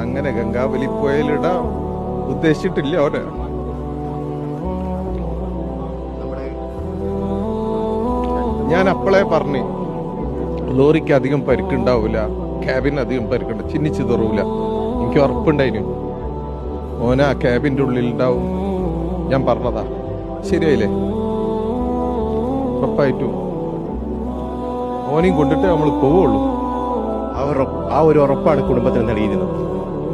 അങ്ങനെ ഗംഗാവലി പോയാലിടാ ഉദ്ദേശിച്ചിട്ടില്ല അവർ ഞാൻ അപ്പളേ പറഞ്ഞു ലോറിക്ക് അധികം പരിക്കുണ്ടാവില്ല ക്യാബിന് അധികം പരിക്കുണ്ട് ചിന്നിച്ചു തുറവില്ല എനിക്ക് ഉറപ്പുണ്ടായിരുന്നു ഓന ആ ക്യാബിന്റെ ഉള്ളിൽ ഉണ്ടാവും ഞാൻ പറഞ്ഞതാ. ശരിയായില്ലേ? ഉറപ്പായിട്ടും. ഓനെയും കൊണ്ടിട്ട് നമ്മൾ പോവുള്ളൂ. ആ ഒരു ആ ഒരു ഉറപ്പാണ് കുടുംബത്തിന് നൽകിയിരുന്നത്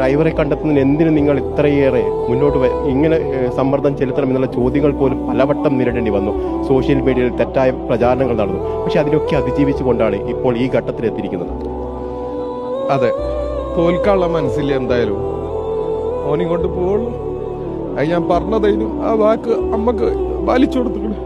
ഡ്രൈവറെ കണ്ടെത്തുന്നതിന് എന്തിനു നിങ്ങൾ ഇത്രയേറെ മുന്നോട്ട് ഇങ്ങനെ സമ്മർദ്ദം ചെലുത്തണം എന്നുള്ള ചോദ്യങ്ങൾ പോലും പലവട്ടം നേരിടേണ്ടി വന്നു. സോഷ്യൽ മീഡിയയിൽ തെറ്റായ പ്രചാരണങ്ങൾ നടന്നു. പക്ഷെ അതിനൊക്കെ അതിജീവിച്ചുകൊണ്ടാണ് ഇപ്പോൾ ഈ ഘട്ടത്തിൽ എത്തിയിരിക്കുന്നത്. അതെ. തോൽക്കാനുള്ള മനസ്സില്ല എന്തായാലും ഓനിങ്ങോട്ട് പോവുള്ളൂ. അത് ഞാൻ പറഞ്ഞതായിരുന്നു ആ വാക്ക് അമ്മയ്ക്ക് പാലിച്ചു കൊടുത്തിട്ടുണ്ട്.